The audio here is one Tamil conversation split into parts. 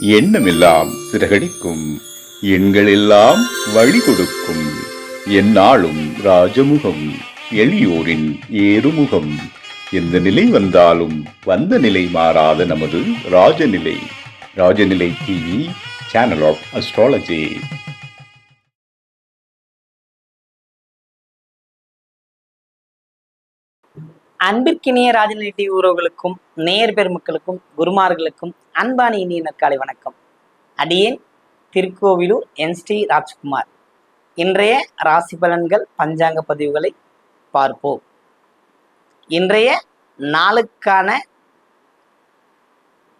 எண்ணமெல்லாம் சிறகடிக்கும். எண்களெல்லாம் வழி கொடுக்கும் எந்நாளும் ராஜமுகம் எளியோரின் ஏறுமுகம். எந்த நிலை வந்தாலும் வந்த நிலை மாறாத நமது Rajanilai. Rajanilai TV channel of astrology அன்பிற்கினிய ராஜநிலை டிவி உறவுகளுக்கும் நேயர் பெருமக்களுக்கும் குருமார்களுக்கும் அன்பான இனிய நற்காலை வணக்கம். அடியேன் திருக்கோவிலூர் என். ஸ்ரீ. ராஜ்குமார். இன்றைய ராசி பலன்கள் பஞ்சாங்க பதிவுகளை பார்ப்போம். இன்றைய நாளுக்கான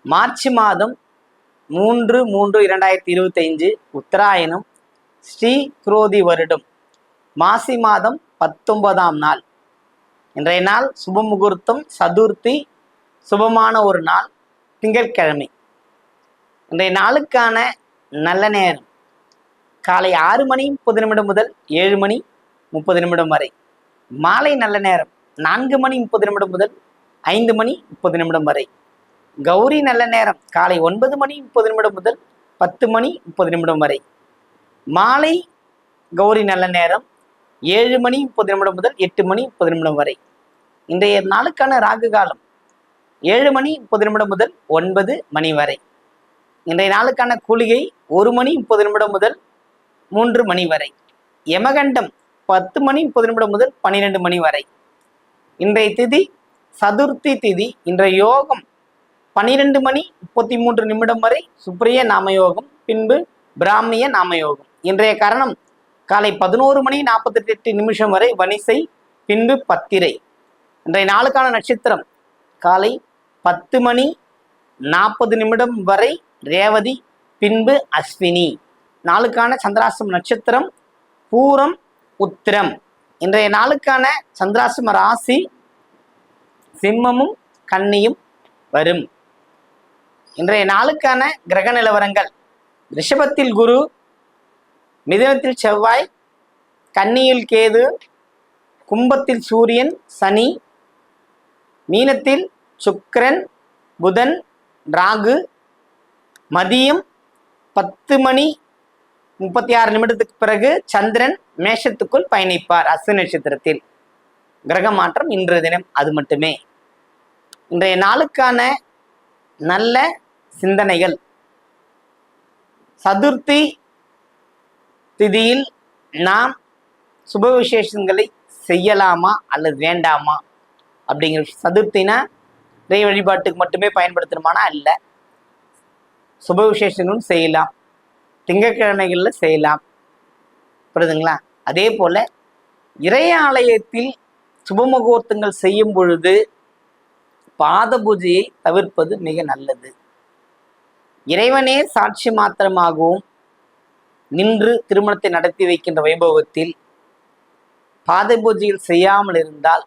மார்ச் மாதம் மூன்று மூன்று இரண்டாயிரத்தி இருபத்தைந்து உத்தராயணம் ஸ்ரீ. குரோதி வருடம். மாசி மாதம் பத்தொன்பதாம் நாள். இன்றைய நாள் சுப முகூர்த்தம் சதுர்த்தி சுபமான ஒரு நாள். திங்கட்கிழமை. இன்றைய நாளுக்கான நல்ல நேரம். காலை ஆறு மணி முப்பது நிமிடம் முதல் ஏழு மணி முப்பது நிமிடம் வரை. மாலை நல்ல நேரம் நான்கு மணி முப்பது நிமிடம் முதல் ஐந்து மணி முப்பது நிமிடம் வரை. கௌரி நல்ல நேரம் காலை ஒன்பது மணி முப்பது நிமிடம் முதல் பத்து மணி முப்பது நிமிடம் வரை. மாலை கௌரி நல்ல நேரம் ஏழு மணி முப்பது நிமிடம் முதல் எட்டு மணி முப்பது நிமிடம் வரை. இன்றைய நாளுக்கான ராகு காலம் ஏழு மணி முப்பது நிமிடம் முதல் ஒன்பது மணி வரை. இன்றைய நாளுக்கான கூலிகை ஒரு மணி முப்பது நிமிடம் முதல் மூன்று மணி வரை. யமகண்டம் பத்து மணி முப்பது நிமிடம் முதல் பன்னிரெண்டு மணி வரை. இன்றைய திதி சதுர்த்தி திதி. இன்றைய யோகம் பன்னிரெண்டு மணி முப்பத்தி மூன்று நிமிடம் வரை. சுப்ரிய நாமயோகம் பின்பு பிராமிய நாமயோகம். இன்றைய கரணம் காலை பதினோரு மணி நாற்பத்தி எட்டு நிமிஷம் வரை. வனிசை பின்பு பத்திரை. இன்றைய நாளுக்கான நட்சத்திரம் காலை பத்து மணி நாற்பது நிமிடம் வரை ரேவதி பின்பு அஸ்வினி. நாளுக்கான சந்திராசிரம நட்சத்திரம் பூரம் உத்திரம். இன்றைய நாளுக்கான சந்திராசிரம ராசி சிம்மமும் கன்னியும் வரும். இன்றைய நாளுக்கான கிரக நிலவரங்கள். ரிஷபத்தில் குரு மிதனத்தில் செவ்வாய் கன்னியில் கேது கும்பத்தில் சூரியன் சனி மீனத்தில் சுக்கரன் புதன் ராகு மதியம் பத்து மணி முப்பத்தி ஆறு நிமிடத்துக்கு பிறகு சந்திரன் மேஷத்துக்குள் பயணிப்பார் அசு நட்சத்திரத்தில். கிரக மாற்றம் இன்றைய தினம் அது மட்டுமே. இன்றைய நாளுக்கான நல்ல சிந்தனைகள். சதுர்த்தி திதியில் நாம் சுப விசேஷங்களை செய்யலாமா அல்லது வேண்டாமா? அப்படிங்கிற சதுர்த்தினா இறை வழிபாட்டுக்கு மட்டுமே பயன்படுத்தணுமானா அல்ல. சுப விசேஷங்களும் செய்யலாம். திங்கட்கிழமைகளில் செய்யலாம். புரியுதுங்களா? அதே போல் இறைய ஆலயத்தில் சுப முகூர்த்தங்கள் செய்யும் பொழுது பாத பூஜையை தவிர்ப்பது மிக நல்லது. இறைவனே சாட்சி மாத்திரமாகவும் நின்று திருமணத்தை நடத்தி வைக்கின்ற வைபவத்தில் பாத பூஜையில் செய்யாமல் இருந்தால்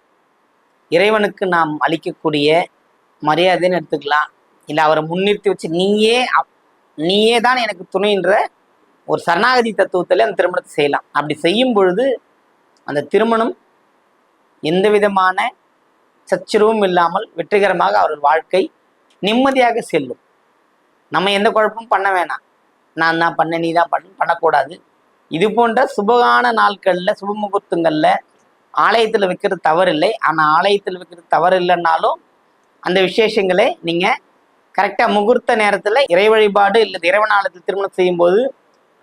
இறைவனுக்கு நாம் அளிக்கக்கூடிய மரியாதைன்னு எடுத்துக்கலாம். இல்லை அவரை முன்னிறுத்தி வச்சு நீயே நீயே தான் எனக்கு துணைன்ற ஒரு சரணாகதி தத்துவத்தில் அந்த திருமணத்தை செய்யலாம். அப்படி செய்யும் பொழுது அந்த திருமணம் எந்த விதமான சச்சரவும் இல்லாமல் வெற்றிகரமாக அவர்கள் வாழ்க்கை நிம்மதியாக செல்லும். நம்ம எந்த குழப்பமும் பண்ண வேணாம். நான் தான் பண்ண நீ தான் பண்ண பண்ணக்கூடாது. இது போன்ற சுபகான நாட்களில் சுப முகூர்த்தங்களில் ஆலயத்தில் வைக்கிறது தவறில்லை. ஆனால் ஆலயத்தில் வைக்கிறது தவறு இல்லைன்னாலும் அந்த விசேஷங்களை நீங்கள் கரெக்டாக முகூர்த்த நேரத்தில் இறை வழிபாடு இல்லை இறைவனாலத்தில் திருமணம் செய்யும்போது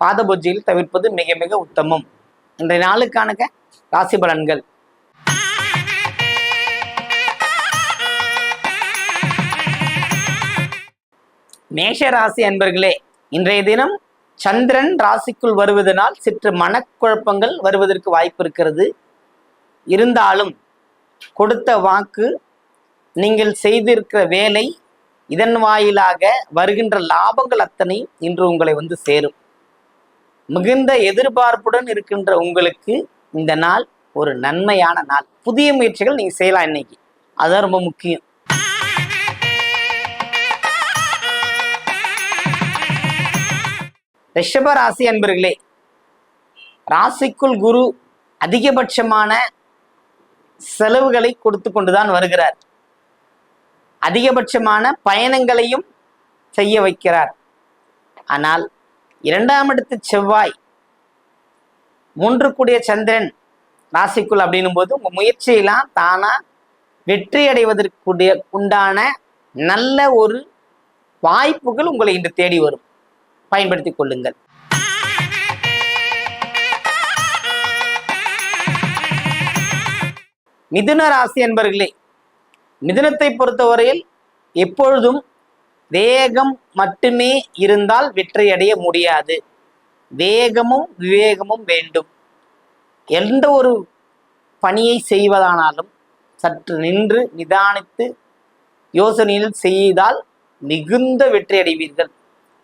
பாத பூஜையில் தவிர்ப்பது மிக மிக உத்தமம். இன்றைய நாளுக்கான ராசி பலன்கள். மேஷ ராசி அன்பர்களே இன்றைய தினம் சந்திரன் ராசிக்குள் வருவதனால் சிற்று மனக்குழப்பங்கள் வருவதற்கு வாய்ப்பு இருக்கிறது. இருந்தாலும் கொடுத்த வாக்கு நீங்கள் செய்திருக்கிற வேலை இதன் வாயிலாக வருகின்ற லாபங்கள் அத்தனை இன்று உங்களை வந்து சேரும். மிகுந்த எதிர்பார்ப்புடன் இருக்கின்ற உங்களுக்கு இந்த நாள் ஒரு நன்மையான நாள். புதிய முயற்சிகள் நீங்க செய்யலாம் இன்னைக்கு. அதுதான் ரொம்ப முக்கியம். ரிஷப ராசி அன்பர்களே ராசிக்குள் குரு அதிகபட்சமான செலவுகளை கொடுத்து கொண்டுதான் வருகிறார். அதிகபட்சமான பயணங்களையும் செய்ய வைக்கிறார். ஆனால் இரண்டாம் இடத்து செவ்வாய் மூன்று கூடிய சந்திரன் ராசிக்குள் அப்படின்னும் போது உங்க முயற்சியெல்லாம் தானா வெற்றி அடைவதற்குடைய உண்டான நல்ல ஒரு வாய்ப்புகள் உங்களை இன்று தேடி வரும். பயன்படுத்திக் கொள்ளுங்கள். மிதுன ராசி என்பர்களே மிதனத்தை பொறுத்தவரையில் எப்பொழுதும் வேகம் மட்டுமே இருந்தால் வெற்றியடைய முடியாது. வேகமும் விவேகமும் வேண்டும். எந்த ஒரு பணியை செய்வதானாலும் சற்று நின்று நிதானித்து யோசனையில் செய்தால் மிகுந்த வெற்றி அடைவீர்கள்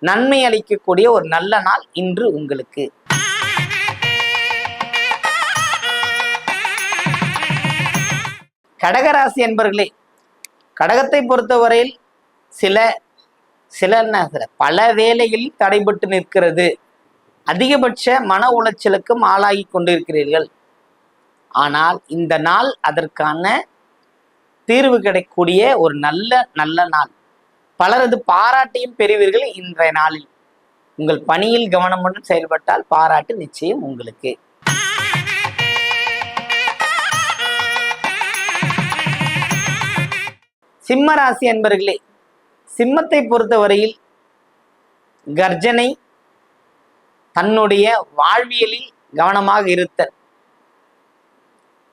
நன்மை அளிக்கக்கூடிய ஒரு நல்ல நாள் இன்று உங்களுக்கு. கடகராசி என்பர்களே கடகத்தை பொறுத்தவரையில் சில சில என்ன சில பல வேலையில் தடைபட்டு நிற்கிறது. அதிகபட்ச மன உளைச்சலுக்கும் ஆளாகி கொண்டிருக்கிறீர்கள். ஆனால் இந்த நாள் அதற்கான தீர்வு கிடைக்கக்கூடிய ஒரு நல்ல நல்ல நாள். பலரது பாராட்டையும் பெறுவீர்கள் இன்றைய நாளில். உங்கள் பணியில் கவனமுடன் செயல்பட்டால் பாராட்டு நிச்சயம் உங்களுக்கு. சிம்ம ராசி என்பர்களே சிம்மத்தை பொறுத்தவரையில் கர்ஜனை தன்னுடைய வாழ்வியலில் கவனமாக இருத்தல்.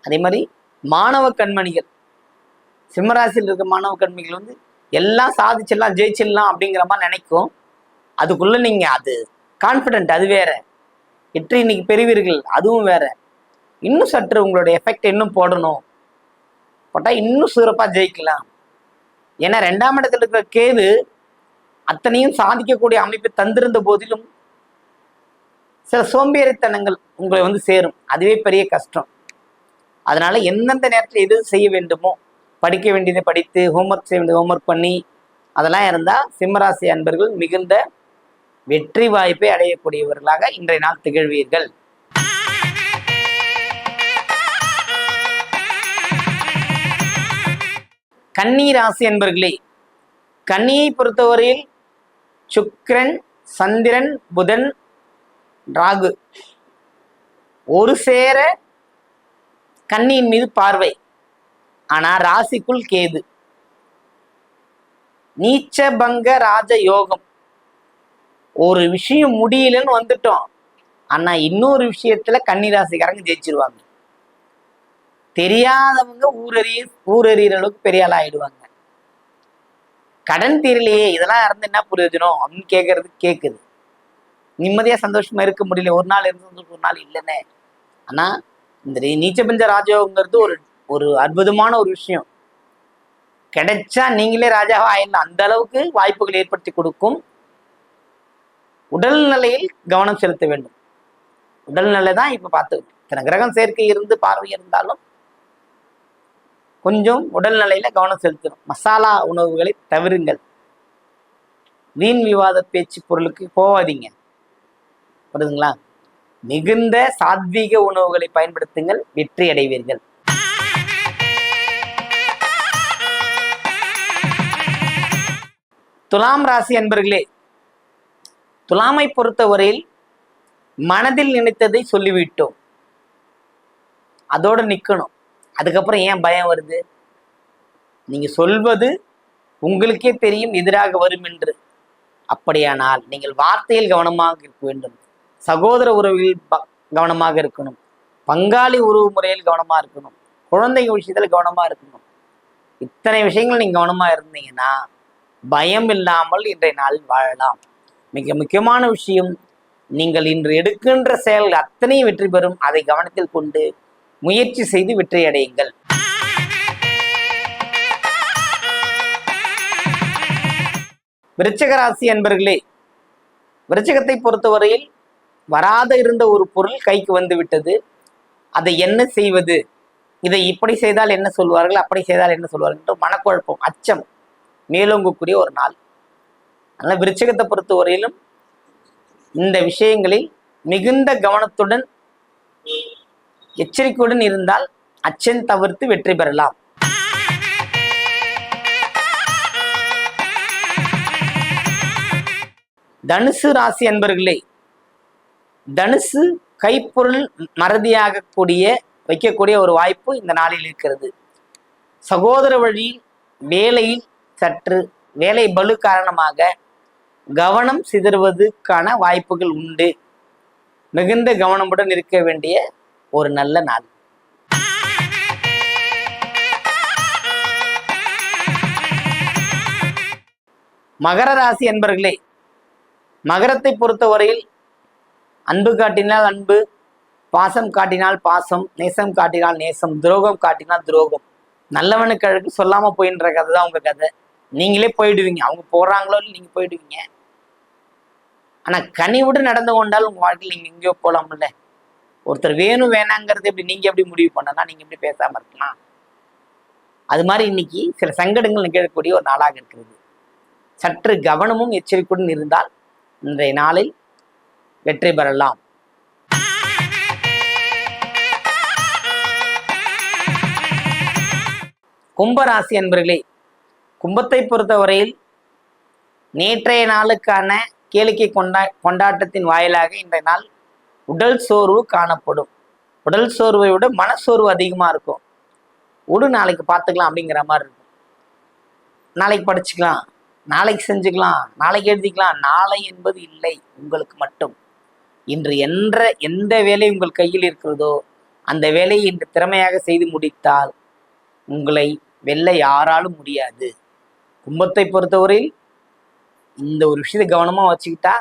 அதே மாதிரி மாணவ கண்மணிகள் சிம்மராசியில் இருக்க மாணவ கண்மணிகள் வந்து எல்லாம் சாதிச்சிடலாம் ஜெயிச்சிடலாம் அப்படிங்கிற மாதிரி நினைக்கும். அதுக்குள்ள நீங்க அது கான்ஃபிடென்ட் அது வேற. வெற்றி இன்னைக்கு பெறுவீர்கள் அதுவும் வேற. இன்னும் சற்று உங்களுடைய எஃபெக்ட் இன்னும் போடணும். போட்டால் இன்னும் சிறப்பாக ஜெயிக்கலாம். ஏன்னா ரெண்டாம் இடத்துல இருக்கிற கேது அத்தனையும் சாதிக்கக்கூடிய அமைப்பு தந்திருந்த போதிலும் சில சோம்பேறித்தனங்கள் உங்களை வந்து சேரும். அதுவே பெரிய கஷ்டம். அதனால எந்தெந்த நேரத்தில் எது செய்ய வேண்டுமோ படிக்க வேண்டியதை படித்து ஹோம்ஒர்க் செய்ய வேண்டியது ஹோம்ஒர்க் பண்ணி அதெல்லாம் இருந்தால் சிம்மராசி அன்பர்கள் மிகுந்த வெற்றி வாய்ப்பை அடையக்கூடியவர்களாக இன்றைய நாள் திகழ்வீர்கள். கன்னி ராசி என்பர்களே கன்னியை பொறுத்தவரையில் சுக்கிரன் சந்திரன் புதன் ராகு. ஒரு சேர கன்னியின் மீது பார்வை. ஆனா ராசிக்குள் கேது. நீச்சபங்க ராஜ யோகம். ஒரு விஷயம் முடியலன்னு வந்துட்டோம். ஆனா இன்னொரு விஷயத்துல கன்னி ராசிக்காரங்க ஜெயிச்சிருவாங்க. தெரியாதவங்க ஊரறிய ஊரறிகிற அளவுக்கு பெரிய ஆள் ஆயிடுவாங்க. கடன் தீரலையே இதெல்லாம் இறந்து என்ன பிரயோஜனம்? அப்படின்னு கேட்கறது கேட்குது நிம்மதியா சந்தோஷமா இருக்க முடியல. ஒரு நாள் இருந்து ஒரு நாள் இல்லைன்னே. ஆனா இந்த நீச்சபஞ்ச ராஜயோகங்கிறது ஒரு ஒரு அற்புதமான ஒரு விஷயம். கிடைச்சா நீங்களே ராஜாவா ஆயிடலாம். அந்த அளவுக்கு வாய்ப்புகள் ஏற்படுத்தி கொடுக்கும். உடல்நிலையில் கவனம் செலுத்த வேண்டும். உடல்நிலை தான் இப்ப பார்த்து இத்தனை கிரகம் சேர்க்கை இருந்து பார்வை இருந்தாலும் கொஞ்சம் உடல்நிலையில கவனம் செலுத்தணும். மசாலா உணவுகளை தவிருங்கள். வீண் விவாத பேச்சு பொருளுக்கு போகாதீங்க. புரியுதுங்களா? மிகுந்த சாத்வீக உணவுகளை பயன்படுத்துங்கள். வெற்றி அடைவீர்கள். துலாம் ராசி அன்பர்களே துலாமை பொறுத்தவரையில் மனதில் நினைத்ததை சொல்லிவிட்டோம். அதோட நிக்கணும். அதுக்கப்புறம் ஏன் பயம் வருது? நீங்க சொல்வது உங்களுக்கே தெரியும் எதிராக வரும் என்று. அப்படியானால் நீங்கள் வார்த்தையில் கவனமாக இருக்க வேண்டும். சகோதர உறவில் கவனமாக இருக்கணும். பங்காளி உறவு முறையில் கவனமா இருக்கணும். குழந்தைங்க விஷயத்துல கவனமா இருக்கணும். இத்தனை விஷயங்கள் நீங்க கவனமா இருந்தீங்கன்னா பயம் இல்லாமல் இன்றைய நாள் வாழலாம். மிக முக்கியமான விஷயம் நீங்கள் இன்று எடுக்கின்ற செயல்கள் அத்தனையும் வெற்றி பெறும். அதை கவனத்தில் கொண்டு முயற்சி செய்து வெற்றியடையுங்கள். விருச்சகராசி ராசி அன்பர்களே விருச்சிகத்தை பொறுத்தவரையில் வராத இருந்த ஒரு பொருள் கைக்கு வந்து விட்டது. அதை என்ன செய்வது? இதை இப்படி செய்தால் என்ன சொல்வார்கள்? அப்படி செய்தால் என்ன சொல்வார்கள்? என்று மனக்குழப்பம் அச்சம் மேலோங்கக்கூடிய ஒரு நாள். அதனால் விருச்சகத்தை பொறுத்தவரையிலும் இந்த விஷயங்களில் மிகுந்த கவனத்துடன் எச்சரிக்கையுடன் இருந்தால் அச்சம் தவிர்த்து வெற்றி பெறலாம். தனுசு ராசி அன்பர்களே தனுசு கைப்பொருள் மறதியாகக்கூடிய வைக்கக்கூடிய ஒரு வாய்ப்பு இந்த நாளில் இருக்கிறது. சகோதர வழி வேலையில் சற்று வேலை பலு காரணமாக கவனம் சிதறுவதற்கான வாய்ப்புகள் உண்டு. மிகுந்த கவனமுடன் இருக்க வேண்டிய ஒரு நல்ல நாள். மகர ராசி என்பர்களே மகரத்தை பொறுத்தவரையில் அன்பு காட்டினால் அன்பு பாசம் காட்டினால் பாசம் நேசம் காட்டினால் நேசம் துரோகம் காட்டினால் துரோகம். நல்லவனுக்கு அழகு சொல்லாம போயின்ற கதை தான் உங்க கதை. நீங்களே போயிடுவீங்க. அவங்க போறாங்களோ இல்லை நீங்க போயிடுவீங்க. ஆனா கனிவுடன் நடந்து கொண்டால் உங்க வாழ்க்கையில் நீங்க எங்கேயோ போலாம்ல. ஒருத்தர் வேணும் வேணாங்கிறது எப்படி நீங்க எப்படி முடிவு பண்ணலாம் நீங்க எப்படி பேசாம இருக்கலாம்? அது மாதிரி இன்னைக்கு சில சங்கடங்கள் நிகழக்கூடிய ஒரு நாளாக இருக்கிறது. சற்று கவனமும் எச்சரிக்கையுடன் இருந்தால் இன்றைய நாளில் வெற்றி பெறலாம். கும்பராசி அன்பர்களே கும்பத்தை பொறுத்தவரையில் நேற்றைய நாளுக்கான கேளிக்கை கொண்டா கொண்டாட்டத்தின் வாயிலாக இன்றைய நாள் உடல் சோர்வு காணப்படும். உடல் சோர்வை விட மனசோர்வு அதிகமாக இருக்கும். விடு நாளைக்கு பார்த்துக்கலாம் அப்படிங்கிற மாதிரி இருக்கும். நாளைக்கு படிச்சுக்கலாம் நாளைக்கு செஞ்சுக்கலாம் நாளைக்கு எழுதிக்கலாம். நாளை என்பது இல்லை உங்களுக்கு மட்டும். இன்று என்ற எந்த வேலை உங்கள் கையில் இருக்கிறதோ அந்த வேலையை இன்று திறமையாக செய்து முடித்தால் உங்களை வெல்ல யாராலும் முடியாது. கும்பத்தை பொறுத்தவரையில் இந்த ஒரு விஷயத்தை கவனமாக வச்சுக்கிட்டா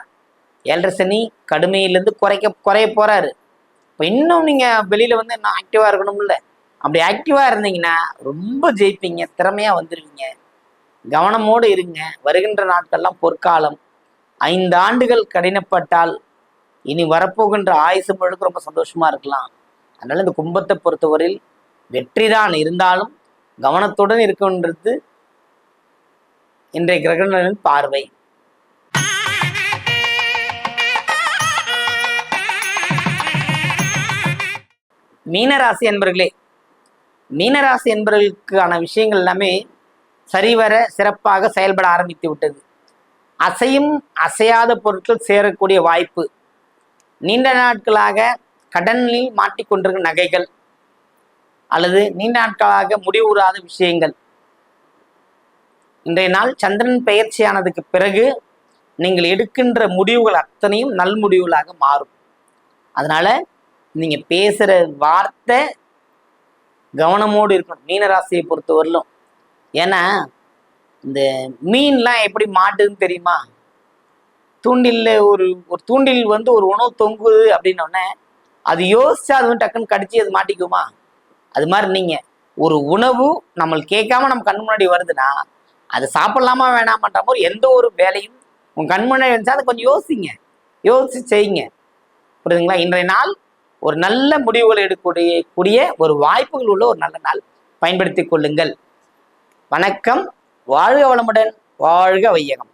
ஏழரை சனி கடுமையிலேருந்து குறைக்க குறைய போறாரு. இப்போ இன்னும் நீங்கள் வெளியில் வந்து இன்னும் ஆக்டிவாக இருக்கணும்ல. அப்படி ஆக்டிவாக இருந்தீங்கன்னா ரொம்ப ஜெயிப்பீங்க திறமையாக வந்துடுவீங்க கவனமோடு இருங்க. வருகின்ற நாட்கள்லாம் பொற்காலம். ஐந்து ஆண்டுகள் கடினப்பட்டால் இனி வரப்போகின்ற ஆயுசு முழுக்க ரொம்ப சந்தோஷமா இருக்கலாம். அதனால இந்த கும்பத்தை பொறுத்தவரையில் வெற்றி தான் இருந்தாலும் கவனத்துடன் இருக்கின்றது இன்றைய கிரகணங்களின் பார்வை. மீனராசி என்பர்களே மீனராசி என்பவர்களுக்கான விஷயங்கள் எல்லாமே சரிவர சிறப்பாக செயல்பட ஆரம்பித்து விட்டது. அசையும் அசையாத பொருட்கள் சேரக்கூடிய வாய்ப்பு. நீண்ட நாட்களாக கடனில் மாட்டிக்கொண்டிருக்கும் நகைகள் அல்லது நீண்ட நாட்களாக முடிவுறாத விஷயங்கள். இன்றைய நாள் சந்திரன் பெயர்ச்சியானதுக்கு பிறகு நீங்கள் எடுக்கின்ற முடிவுகள் அத்தனையும் நல் முடிவுகளாக மாறும். அதனால நீங்க பேசுற வார்த்தை கவனமோடு இருக்கணும். மீனராசியை பொறுத்தவரையிலும். ஏன்னா இந்த மீன்லாம் எப்படி மாட்டுதுன்னு தெரியுமா? தூண்டில்ல ஒரு ஒரு தூண்டில் வந்து ஒரு உணவு தொங்குது அப்படின்னோடனே அது யோசிச்சா அது வந்து டக்குன்னு கடிச்சு அது மாட்டிக்குமா? அது மாதிரி நீங்க ஒரு உணவு நம்மளுக்கு கேட்காம நம்ம கண் முன்னாடி வருதுன்னா அது சாப்பிடலாமா வேணாமான்ற மாதிரி எந்த ஒரு வேலையும் உங்க கண் முன்னாடி வந்துச்சா அதை கொஞ்சம் யோசிங்க. யோசிச்சு செய்யுங்க. புரியுதுங்களா? இன்றைய நாள் ஒரு நல்ல முடிவுகள் எடுக்கக்கூடிய கூடிய ஒரு வாய்ப்புகள் உள்ள ஒரு நல்ல நாள் பயன்படுத்திக் கொள்ளுங்கள். வணக்கம். வாழ்க வளமுடன். வாழ்க வையகம்.